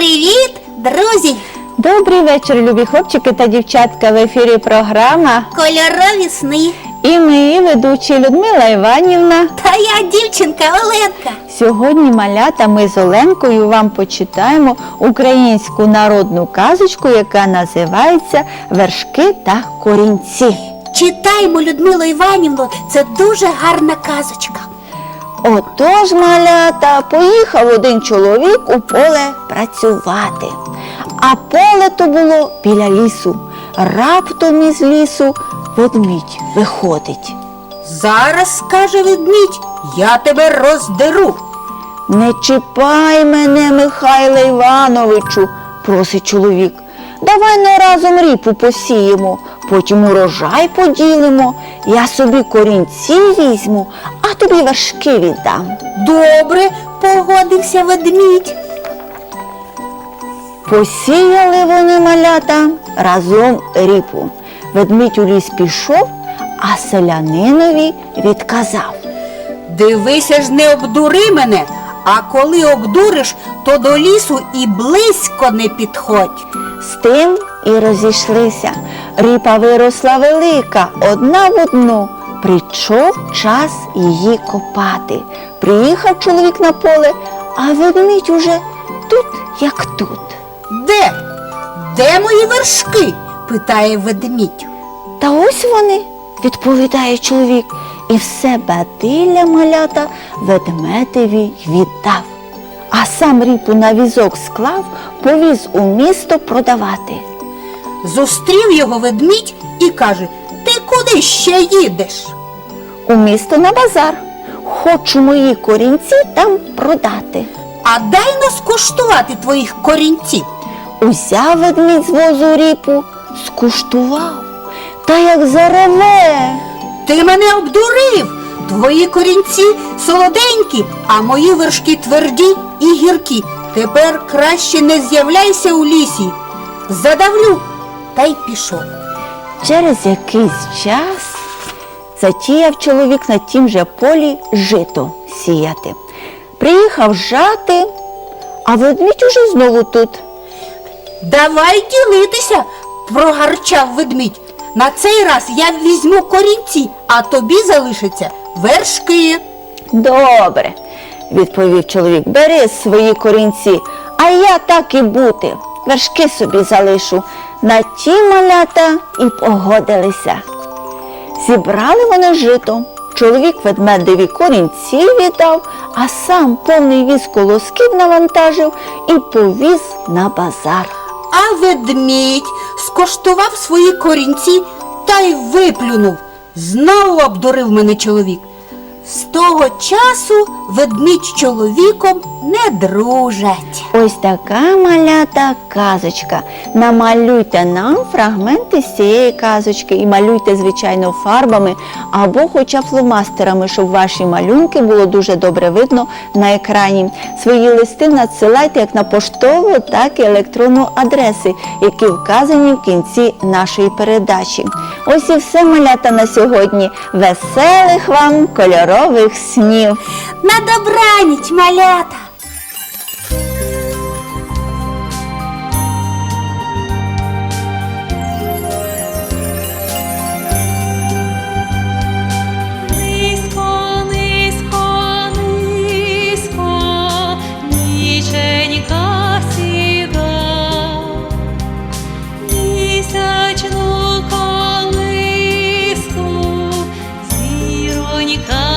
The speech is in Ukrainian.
Привіт, друзі! Добрий вечір, любі хлопчики та дівчатка. В ефірі програма. Кольорові сни. І ми, ведучі Людмила Іванівна. Та я дівчинка Оленка. Сьогодні малята ми з Оленкою вам почитаємо українську народну казочку, яка називається Вершки та корінці. Читаймо, Людмило Іванівно, це дуже гарна казочка. Отож, малята, поїхав один чоловік у поле працювати. А поле то було біля лісу. Раптом із лісу ведмідь виходить. Зараз, каже ведмідь, я тебе роздеру. Не чіпай мене, Михайле Івановичу, просить чоловік. Давай не разом ріпу посіємо, потім урожай поділимо. Я собі корінці візьму, а тобі вершки віддам. Добре, погодився ведмідь. Посіяли вони малята разом ріпу. Ведмідь у ліс пішов, а селянинові відказав. Дивися ж, не обдури мене, а коли обдуриш, то до лісу і близько не підходь. З тим і розійшлися. Ріпа виросла велика, одна в одну. Прийшов час її копати. Приїхав чоловік на поле, а ведмідь уже тут, як тут. Де? Де мої вершки? питає ведмідь. Та ось вони, відповідає чоловік, і все бадилля малята ведмедеві й віддав. А сам ріпу на візок склав, повіз у місто продавати. Зустрів його ведмідь і каже: Ти куди ще їдеш? У місто на базар. Хочу мої корінці там продати. А дай но скуштувати твоїх корінців. Узяв ведмідь з возу ріпу, скуштував. Та як зареве. Ти мене обдурив. Твої корінці солоденькі, а мої вершки тверді і гіркі. Тепер краще не з'являйся у лісі. Задавлю та й пішов. Через якийсь час затіяв чоловік на тім же полі жито сіяти. Приїхав жати, а ведмідь уже знову тут. Давай ділитися, прогарчав ведмідь. На цей раз я візьму корінці, а тобі залишаться вершки. Добре, відповів чоловік, бери свої корінці, а я так і бути. Вершки собі залишу. На ті малята і погодилися. Зібрали вони жито. Чоловік ведмедеві корінці віддав, а сам повний віз колосків навантажив і повіз на базар. А ведмідь скоштував свої корінці та й виплюнув. Знову обдурив мене чоловік. З того часу ведмідь з чоловіком не дружать. Ось така малята казочка. Намалюйте нам фрагменти з цієї казочки і малюйте, звичайно, фарбами або хоча б фломастерами, щоб ваші малюнки було дуже добре видно на екрані. Свої листи надсилайте як на поштову, так і електронну адреси, які вказані в кінці нашої передачі. Ось і все малята на сьогодні. Веселих вам кольорових чудових снів. На добраніч, малята! Місячну колиску зіроніка.